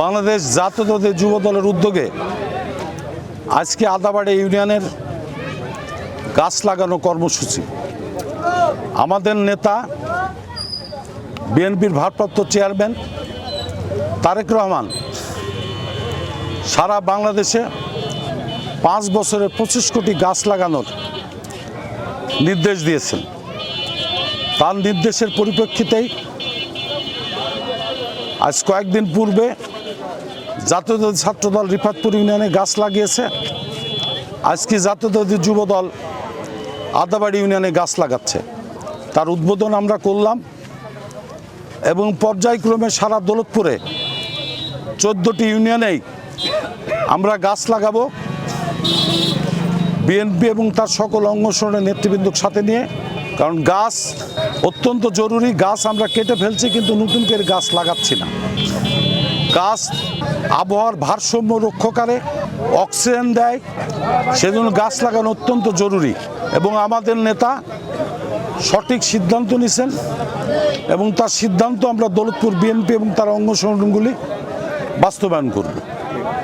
বাংলাদেশ জাতীয়তাবাদী যুব দলের উদ্যোগে আজকে আদাবাড়ি ইউনিয়নের গাছ লাগানো কর্মসূচি। আমাদের নেতা, বিএনপির ভারপ্রাপ্ত চেয়ারম্যান তারেক রহমান সারা বাংলাদেশে পাঁচ বছরে পঁচিশ কোটি গাছ লাগানোর নির্দেশ দিয়েছেন। তার নির্দেশের পরিপ্রেক্ষিতেই আজ কয়েকদিন পূর্বে জাতীয়তাবাদী ছাত্রদল রিফাতপুর ইউনিয়নে গাছ লাগিয়েছে। আজকে জাতীয়তাবাদী যুব দল আদাবাড়ি ইউনিয়নে গাছ লাগাচ্ছে। তার উদ্বোধন আমরা করলাম এবং পর্যায়ক্রমে সারা দৌলতপুরে চোদ্দোটি ইউনিয়নেই আমরা গাছ লাগাবো। বিএনপি এবং তার সকল অঙ্গসনের নেতৃবৃন্দক সাথে নিয়ে কারণ গাছ অত্যন্ত জরুরি, গাছ আমরা কেটে ফেলছি কিন্তু নতুন করে গাছ লাগাচ্ছি না। গাছ আবহাওয়ার ভারসাম্য রক্ষা করে অক্সিজেন দেয়, সেজন্য গাছ লাগানো অত্যন্ত জরুরি এবং আমাদের নেতা সঠিক সিদ্ধান্ত নিছেন এবং তার সিদ্ধান্ত আমরা দৌলতপুর বিএনপি এবং তার অঙ্গ সংগঠনগুলি বাস্তবায়ন করব।